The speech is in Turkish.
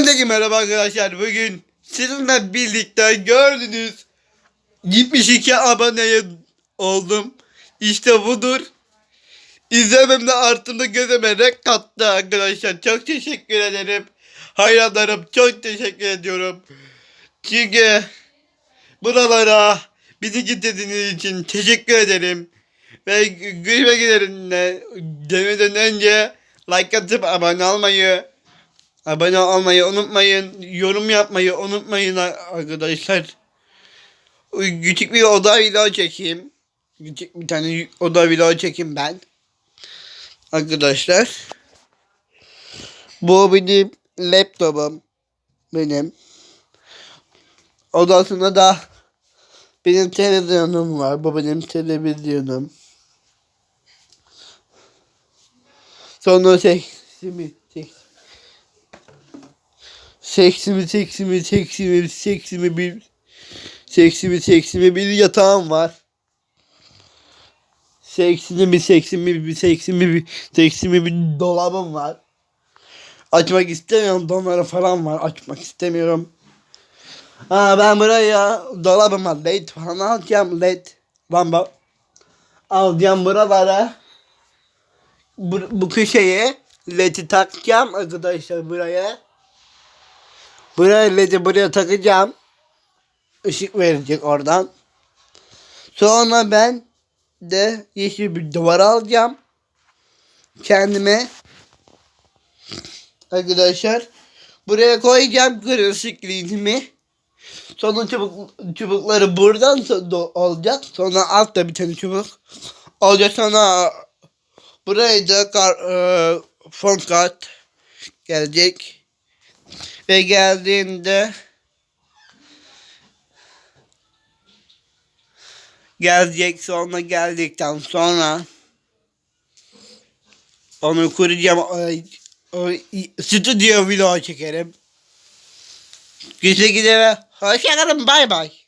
Önceki merhaba arkadaşlar. Bugün sizinle birlikte gördünüz. 72 aboneye oldum. İşte budur. İzlememde arttığında gözüme renk kattı arkadaşlar. Çok teşekkür ederim. Hayranlarım çok teşekkür ediyorum. Çünkü buralara bizi getirdiğiniz için teşekkür ederim. Ve görüşmek üzere demeden önce like atıp abone olmayı abone olmayı unutmayın. Yorum yapmayı unutmayın arkadaşlar. Küçük bir oda video çekeyim. Küçük bir tane oda video çekeyim ben. Arkadaşlar. Bu benim laptopum. Benim. Odasında da benim televizyonum var. Bu benim televizyonum. Sonra seks, seksimi, seksimi, seksimi, seksimi bir, seksimi, seksimi bir yatağım var. Seksimi bir, seksimi bir, seksimi bir, seksimi bir dolabım var. Açmak istemiyorum. Donları falan var. Açmak istemiyorum. Ha ben buraya dolabıma led falan alacağım. Led. Lamba. Alacağım buralara. Bu, bu köşeye led'i takacağım arkadaşlar buraya. Buraya led'i buraya takacağım. Işık verecek oradan. Sonra ben de yeşil bir duvar alacağım. Kendime. Arkadaşlar. Buraya koyacağım kırıl screen'imi. Sonra çubuk, çubukları buradan olacak. Sonra altta bir tane çubuk olacak. Sonra buraya da kar, e, fon kart gelecek. Ve geldiğinde gelecek sonra geldikten sonra onu kuracağım. Stüdyo video çekerim. Güzel güzel. Hoşçakalın. Bay bay.